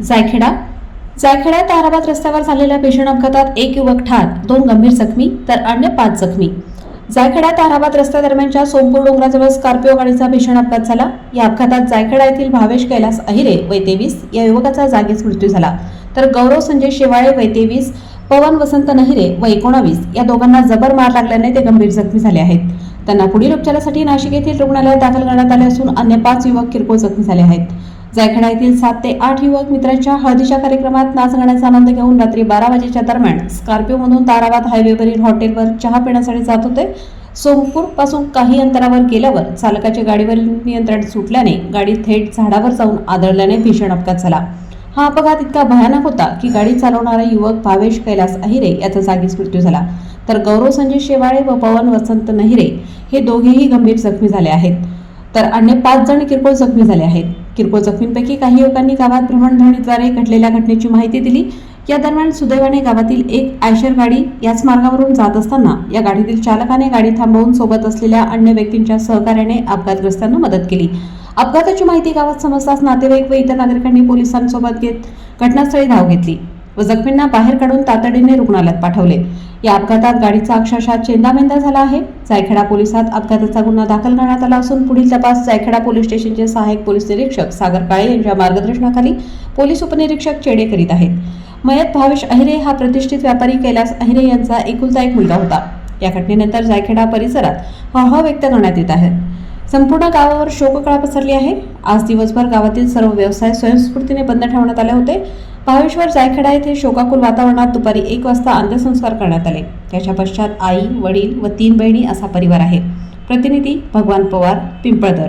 जायखेडा. जायखेडा ताराबाद रस्त्यावर झालेल्या भीषण अपघातात एक युवक ठार दोन गंभीर जखमी तर अन्य पाच जखमी. जायखेडा ताराबाद रस्त्यादरम्यानच्या सोमपूर डोंगराजवळ स्कॉर्पिओ गाडीचा भीषण अपघात झाला. या अपघातात जायखेडा येथील भावेश कैलास अहिरे वय तेवीस या युवकाचा जागीच मृत्यू झाला. तर गौरव संजय शेवाळे वय तेवीस पवन वसंत नहिरे व एकोणावीस या दोघांना जबर मार लागल्याने ते गंभीर जखमी झाले आहेत. त्यांना पुढील उपचारासाठी नाशिक येथील रुग्णालयात दाखल करण्यात आले असून अन्य पाच युवक किरकोळ जखमी झाले आहेत. जायखेडा येथील सात ते आठ युवक मित्रांच्या हळदीच्या कार्यक्रमात नाच गाण्याचा आनंद घेऊन रात्री बारा वाजेच्या दरम्यान स्कॉर्पिओमधून ताराबाद हायवेवरील हॉटेलवर चहा पिण्यासाठी जात होते. सोमपूरपासून काही अंतरावर गेल्यावर चालकाचे गाडीवरील नियंत्रण सुटल्याने गाडी थेट झाडावर जाऊन आदळल्याने भीषण अपघात झाला. हा अपघात इतका भयानक होता की गाडी चालवणारा युवक भावेश कैलास अहिरे याचा जागीच मृत्यू झाला. तर गौरव संजय शेवाळे व पवन वसंत नहिरे हे दोघेही गंभीर जखमी झाले आहेत. तर अन्य पाच जण किरकोळ जखमी झाले आहेत. किरकोळ जखमींपैकी काही युवकांनी गावात भ्रमणध्वनीद्वारे घडलेल्या घटनेची माहिती दिली. या दरम्यान सुदैवाने गावातील एक आयशर गाडी याच मार्गावरून जात असताना या गाडीतील चालकाने गाडी थांबवून सोबत असलेल्या अन्य व्यक्तींच्या सहकार्याने अपघातग्रस्तांना मदत केली. अपघाताची माहिती गावात समजताच नातेवाईक व इतर नागरिकांनी पोलिसांसोबत घेत घटनास्थळी धाव घेतली. व जखमींना बाहेर काढून तातडीने रुग्णालयात पाठवले. या अपघातात गाडीचा अक्षरशः चेंदामेंदा झाला आहे. जायखेडा पोलिसात अपघाताचा गुन्हा दाखल करण्यात आला असून पुढील तपास जायखेडा पोलीस स्टेशनचे सहाय्यक पोलीस निरीक्षक सागर काळे यांच्या मार्गदर्शनाखाली पोलीस उपनिरीक्षक चेडे करीत आहेत. मयत भावेश अहिरे हा प्रतिष्ठित व्यापारी कैलास अहिरे यांचा एकुलता एक मुलगा होता. या घटनेनंतर जायखेडा परिसरात हळहळ व्यक्त करण्यात येत आहे. संपूर्ण गावावर शोककळा पसरली आहे. आज दिवसभर गावातील सर्व व्यवसाय स्वयंस्फूर्तीने बंद ठेवण्यात आले होते. भावेश्वर जायखेडा येथे शोकाकुल वातावरणात दुपारी एक वाजता अंत्यसंस्कार करण्यात आले. त्याच्या पश्चात आई वडील व तीन बहिणी असा परिवार आहे. प्रतिनिधी भगवान पवार पिंपळदर.